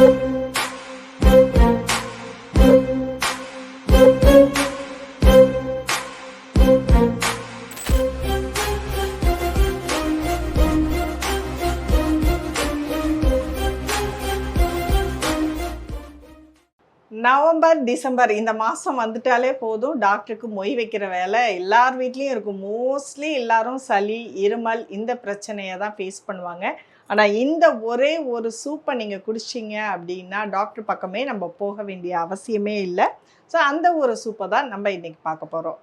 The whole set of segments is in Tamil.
நவம்பர் டிசம்பர் இந்த மாதம் வந்துட்டாலே போதும். டாக்டருக்கு மொய் வைக்கிற வேலை. எல்லார் வீட்லேயும் இருக்கும். மோஸ்ட்லி எல்லாரும் சளி இருமல் இந்த பிரச்சனையை தான் ஃபேஸ் பண்ணுவாங்க. ஆனால் இந்த ஒரே ஒரு சூப்பை நீங்கள் குடிச்சிங்க அப்படின்னா டாக்டர் பக்கமே நம்ம போக வேண்டிய அவசியமே இல்லை. ஸோ அந்த ஒரு சூப்பை தான் நம்ம இன்றைக்கி பார்க்க போகிறோம்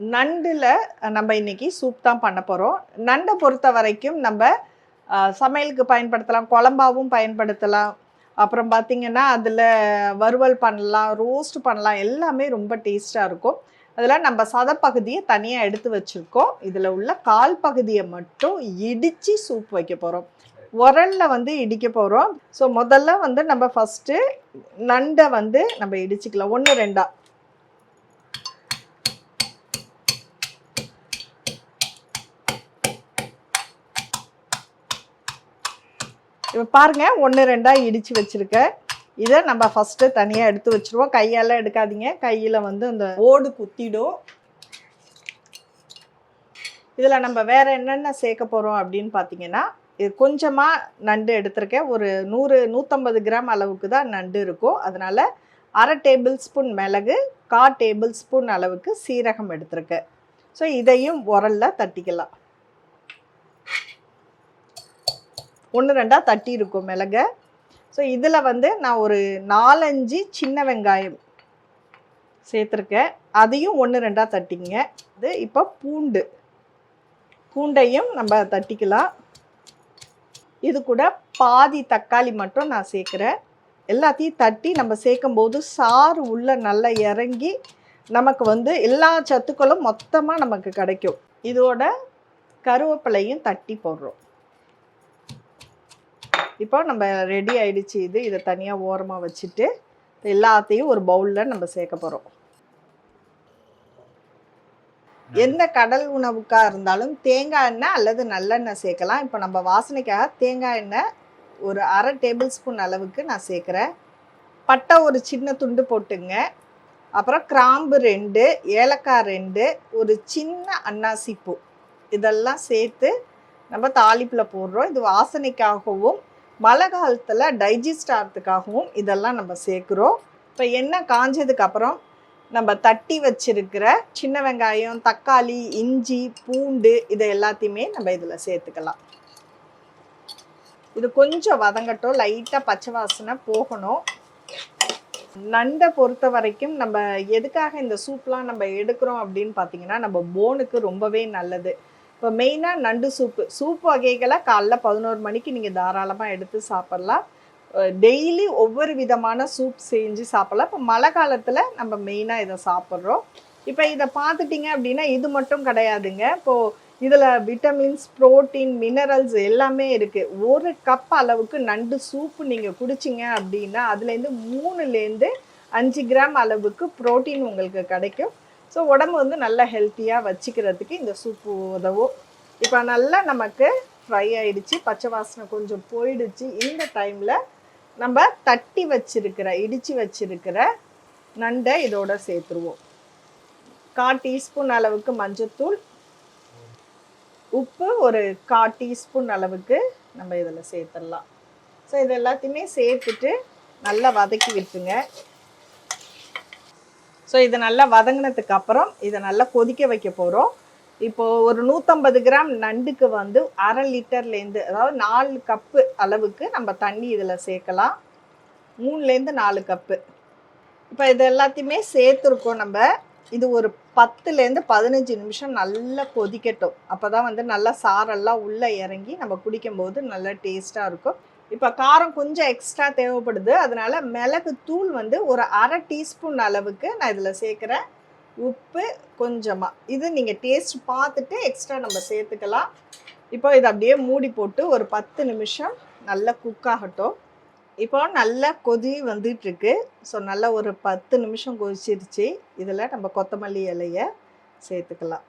நண்டில் நம்ம இன்றைக்கி சூப் தான் பண்ண போகிறோம் நண்டை பொறுத்த வரைக்கும் நம்ம சமையலுக்கு பயன்படுத்தலாம் குழம்பாவும் பயன்படுத்தலாம். அப்புறம் பார்த்திங்கன்னா அதில் வறுவல் பண்ணலாம் ரோஸ்ட் பண்ணலாம் எல்லாமே ரொம்ப டேஸ்ட்டாக இருக்கும். அதில் நம்ம சதப்பகுதியை தனியாக எடுத்து வச்சுருக்கோம். இதில் உள்ள கால் பகுதியை மட்டும் இடித்து சூப் வைக்க போகிறோம் உரல்ல வந்து இடிக்க போகிறோம் ஸோ முதல்ல வந்து நம்ம ஃபஸ்ட்டு நண்டை வந்து நம்ம இடிச்சுக்கலாம். ஒன்று ரெண்டா? இப்போ பாருங்க ஒன்று ரெண்டாக இடித்து வச்சுருக்கேன் இதை நம்ம ஃபஸ்ட்டு தனியாக எடுத்து வச்சுருவோம். கையால் எடுக்காதீங்க. கையில் வந்து அந்த ஓடு குத்திடும். இதில் நம்ம வேறு என்னென்ன சேர்க்க போகிறோம் அப்படின்னு பார்த்தீங்கன்னா இது கொஞ்சமாக நண்டு எடுத்திருக்கேன். ஒரு நூறு நூற்றம்பது கிராம் அளவுக்கு தான் நண்டு இருக்கும். அதனால் அரை டேபிள் ஸ்பூன் மிளகு கா டேபிள் ஸ்பூன் அளவுக்கு சீரகம் எடுத்திருக்கேன். ஸோ இதையும் உரலில் தட்டிக்கலாம். ஒன்று ரெண்டாக தட்டி இருக்கும் மிளகை. ஸோ இதில் வந்து நான் ஒரு நாலஞ்சு சின்ன வெங்காயம் சேர்த்துருக்கேன். அதையும் ஒன்று ரெண்டாக தட்டிங்க. இது இப்போ பூண்டு. பூண்டையும் நம்ம தட்டிக்கலாம். இது கூட பாதி தக்காளி மட்டும் நான் சேர்க்குறேன். எல்லாத்தையும் தட்டி நம்ம சேர்க்கும்போது சாறு உள்ள நல்லா இறங்கி நமக்கு வந்து எல்லா சத்துக்களும் மொத்தமாக நமக்கு கிடைக்கும். இதோட கருவேப்பிலையும் தட்டி போடுறோம். இப்போ நம்ம ரெடி ஆயிடுச்சு இது. இதை தனியாக ஓரமாக வச்சுட்டு எல்லாத்தையும் ஒரு பவுலில் நம்ம சேர்க்க போகிறோம் எந்த கடல் உணவுக்காக இருந்தாலும் தேங்காய் எண்ணெய் அல்லது நல்லெண்ணெய் சேர்க்கலாம். இப்போ நம்ம வாசனைக்காக தேங்காய் எண்ணெய் ஒரு அரை டேபிள் ஸ்பூன் அளவுக்கு நான் சேர்க்குறேன். பட்டை ஒரு சின்ன துண்டு போட்டுங்க. அப்புறம் கிராம்பு ரெண்டு ஏலக்காய் ரெண்டு ஒரு சின்ன அன்னாசி பூ. இதெல்லாம் சேர்த்து நம்ம தாளிப்பில் போடுறோம். இது வாசனைக்காகவும் மழை காலத்தில் டைஜஸ்ட் ஆகிறதுக்காகவும் இதெல்லாம் நம்ம சேர்க்குறோம். இப்போ எண்ணெய் காஞ்சதுக்கப்புறம் நம்ம தட்டி வச்சிருக்கிற சின்ன வெங்காயம் தக்காளி இஞ்சி பூண்டு இதை எல்லாத்தையுமே நம்ம இதில் சேர்த்துக்கலாம். இது கொஞ்சம் வதங்கட்டும் லைட்டாக பச்சை வாசனை போகணும். நண்டை பொறுத்த வரைக்கும் நம்ம எதுக்காக இந்த சூப்லாம் நம்ம எடுக்கிறோம் அப்படின்னு பார்த்தீங்கன்னா நம்ம போனுக்கு ரொம்பவே நல்லது. இப்போ மெயினாக நண்டு சூப்பு. சூப் வகைகளை காலைல பதினோரு மணிக்கு நீங்கள் தாராளமாக எடுத்து சாப்பிட்லாம். டெய்லி ஒவ்வொரு விதமான சூப் செஞ்சு சாப்பிடலாம். இப்போ மழை காலத்தில் நம்ம மெயினாக இதை சாப்பிட்றோம். இப்போ இதை பார்த்துட்டிங்க அப்படின்னா இது மட்டும் கிடையாதுங்க. இப்போது இதில் விட்டமின்ஸ் புரோட்டீன் மினரல்ஸ் எல்லாமே இருக்குது ஒரு கப் அளவுக்கு நண்டு சூப்பு நீங்கள் குடிச்சிங்க அப்படின்னா அதுலேருந்து மூணுலேருந்து அஞ்சு கிராம் அளவுக்கு புரோட்டீன் உங்களுக்கு கிடைக்கும். ஸோ உடம்பு வந்து நல்லா ஹெல்த்தியாக வச்சுக்கிறதுக்கு இந்த சூப்பு உதவும். இப்போ நல்லா நமக்கு ஃப்ரை ஆயிடுச்சு பச்சை வாசனை கொஞ்சம் போயிடுச்சு. இந்த டைமில் நம்ம தட்டி வச்சிருக்கிற இடித்து வச்சிருக்கிற நண்டை இதோட சேர்த்துருவோம். கால் டீஸ்பூன் அளவுக்கு மஞ்சத்தூள். உப்பு ஒரு கால் டீஸ்பூன் அளவுக்கு நம்ம இதில் சேர்த்துடலாம். ஸோ இது எல்லாத்தையுமே சேர்த்துட்டு நல்லா வதக்கி விட்டுங்க ஸோ இதை நல்லா வதங்கினதுக்கு அப்புறம் இதை நல்லா கொதிக்க வைக்க போகிறோம் இப்போ ஒரு நூற்றம்பது கிராம் நண்டுக்கு வந்து அரை லிட்டர்லேருந்து அதாவது நாலு கப்பு அளவுக்கு நம்ம தண்ணி இதில் சேர்க்கலாம். மூணுலேருந்து நாலு கப்பு. இப்போ இது எல்லாத்தையுமே சேர்த்துருக்கோம் நம்ம. இது ஒரு பத்துலேருந்து பதினஞ்சு நிமிஷம் நல்லா கொதிக்கட்டும். அப்போ தான் வந்து நல்லா சாரெல்லாம் உள்ளே இறங்கி நம்ம குடிக்கும்போது நல்லா டேஸ்ட்டாக இருக்கும். இப்போ காரம் கொஞ்சம் எக்ஸ்ட்ரா தேவைப்படுது. அதனால் மிளகு தூள் வந்து ஒரு அரை டீஸ்பூன் அளவுக்கு நான் இதில் சேர்க்குறேன். உப்பு கொஞ்சமாக இது நீங்கள் டேஸ்ட் பார்த்துட்டு எக்ஸ்ட்ரா நம்ம சேர்த்துக்கலாம். இப்போ இதை அப்படியே மூடி போட்டு ஒரு பத்து நிமிஷம் நல்லா குக் ஆகட்டும். இப்போ நல்லா கொதி வந்துட்டுருக்கு. ஸோ நல்லா ஒரு பத்து நிமிஷம் கொதிச்சிருச்சு. இதில் நம்ம கொத்தமல்லி இலையை சேர்த்துக்கலாம்.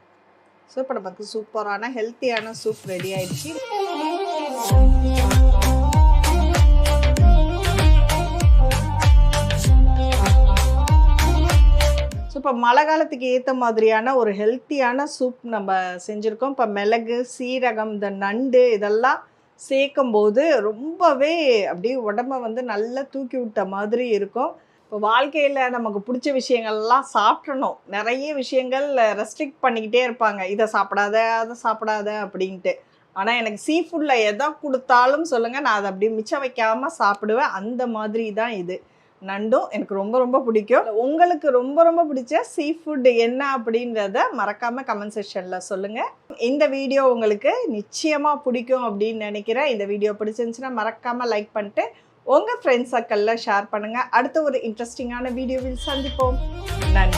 ஸோ இப்போ நமக்கு சூப்பரான ஹெல்த்தியான சூப் ரெடி ஆயிடுச்சு. ஸோ இப்போ மழை காலத்துக்கு ஏற்ற மாதிரியான ஒரு ஹெல்த்தியான சூப் நம்ம செஞ்சுருக்கோம். இப்போ மிளகு சீரகம் இந்த நண்டு இதெல்லாம் சேர்க்கும்போது ரொம்பவே அப்படியே உடம்ப வந்து நல்லா தூக்கி விட்ட மாதிரி இருக்கும். இப்போ வாழ்க்கையில் நமக்கு பிடிச்ச விஷயங்கள்லாம் சாப்பிடணும். நிறைய விஷயங்கள் ரெஸ்ட்ரிக்ட் பண்ணிக்கிட்டே இருப்பாங்க. இதை சாப்பிடாத அதை சாப்பிடாத அப்படின்ட்டு. ஆனால் எனக்கு சீ ஃபுட்டில் எதை கொடுத்தாலும் சொல்லுங்கள் நான் அதை அப்படியே மிச்சம் வைக்காமல் சாப்பிடுவேன். அந்த மாதிரி தான் இது. நண்டும் எனக்கு ரொம்ப ரொம்ப பிடிக்கும். உங்களுக்கு ரொம்ப ரொம்ப பிடிச்ச சீ ஃபுட் என்ன அப்படின்றத மறக்காம கமெண்ட் செக்ஷன்ல சொல்லுங்க. இந்த வீடியோ உங்களுக்கு நிச்சயமா பிடிக்கும் அப்படின்னு நினைக்கிறேன். இந்த வீடியோ பிடிச்சிருந்துச்சுன்னா மறக்காம லைக் பண்ணிட்டு உங்க ஃப்ரெண்ட்ஸ் சர்க்கிளில் ஷேர் பண்ணுங்க. அடுத்த ஒரு இன்ட்ரெஸ்டிங்கான வீடியோவில் சந்திப்போம். நன்றி.